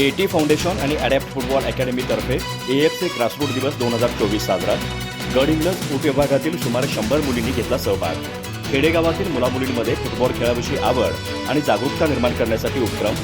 Eighty foundation आणि adapt football अकॅडमीतर्फे एएफचे ग्रासरूट दिवस दोन हजार चोवीस साजरा. गडहिंग्लज उपविभागातील सुमारे शंभर मुलींनी घेतला सहभाग. खेडेगावातील मुलामुलींमध्ये फुटबॉल खेळाविषयी आवड आणि जागरूकता निर्माण करण्यासाठी उपक्रम.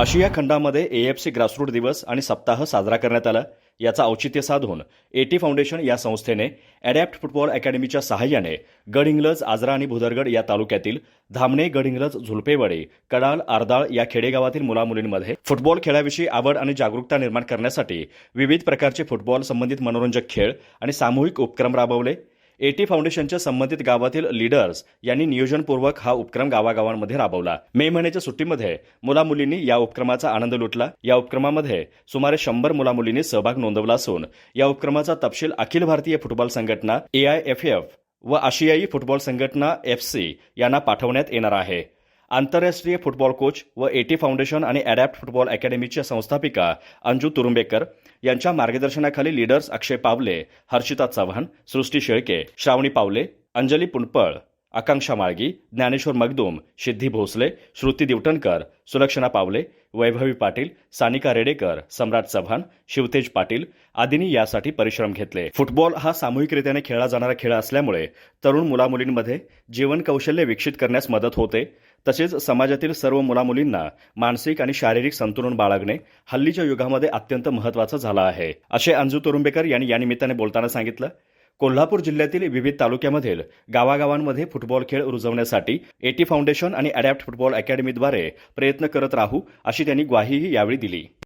आशिया खंडामध्ये एएफसी ग्रासरूट दिवस आणि सप्ताह साजरा करण्यात आला. याचा औचित्य साधून एटी फाउंडेशन या संस्थेने अडॅप्ट फुटबॉल अकॅडमीच्या सहाय्याने गडहिंग्लज आजरा आणि भुदरगड या तालुक्यातील धामणे गडहिंग्लज झुलपेवाडी कडाळ आरदाळ या खेडेगावातील मुलामुलींमध्ये फुटबॉल खेळाविषयी आवड आणि जागरूकता निर्माण करण्यासाठी विविध प्रकारचे फुटबॉल संबंधित मनोरंजक खेळ आणि सामूहिक उपक्रम राबवले. एटी फाउंडेशनच्या संबंधित गावातील लीडर्स यांनी नियोजनपूर्वक हा उपक्रम गावागावांमध्ये राबवला. मे महिन्याच्या सुट्टीमध्ये मुलामुलींनी या उपक्रमाचा आनंद लुटला. या उपक्रमामध्ये सुमारे शंभर मुलामुलींनी सहभाग नोंदवला असून या उपक्रमाचा तपशील अखिल भारतीय फुटबॉल संघटना एआयएफएफ व आशियाई फुटबॉल संघटना एफ सी यांना पाठवण्यात येणार आहे. आंतरराष्ट्रीय फुटबॉल कोच व एटी फाउंडेशन आणि अडॅप्ट फुटबॉल अकॅडमीच्या संस्थापिका अंजू तुरुंबेकर यांच्या मार्गदर्शनाखाली लीडर्स अक्षय पावले हर्षिता चव्हाण सृष्टी शेळके श्रावणी पावले अंजली पुणपळ आकांक्षा माळगी ज्ञानेश्वर मगदूम सिद्धी भोसले श्रुती दिवटणकर सुलक्षणा पावले वैभवी पाटील सानिका रेडेकर सम्राट चव्हाण शिवतेज पाटील आदींनी यासाठी परिश्रम घेतले. फुटबॉल हा सामूहिकरित्याने खेळला जाणारा खेळ असल्यामुळे तरुण मुलामुलींमध्ये जीवन कौशल्य विकसित करण्यास मदत होते. तसेच समाजातील सर्व मुलामुलींना मानसिक आणि शारीरिक संतुलन बाळगणे हल्लीच्या युगामध्ये अत्यंत महत्वाचं झालं आहे. असे अंजू तुरुंबेकर यांनी या निमित्ताने बोलताना सांगितलं कोल्हापूर जिल्ह्यातील विविध तालुक्यामधील गावागावांमध्ये फुटबॉल खेळ रुजवण्यासाठी एटी फाउंडेशन आणि अडॅप्ट फुटबॉल अकॅडमीद्वारे प्रयत्न करत राहू अशी त्यांनी ग्वाहीही यावेळी दिली.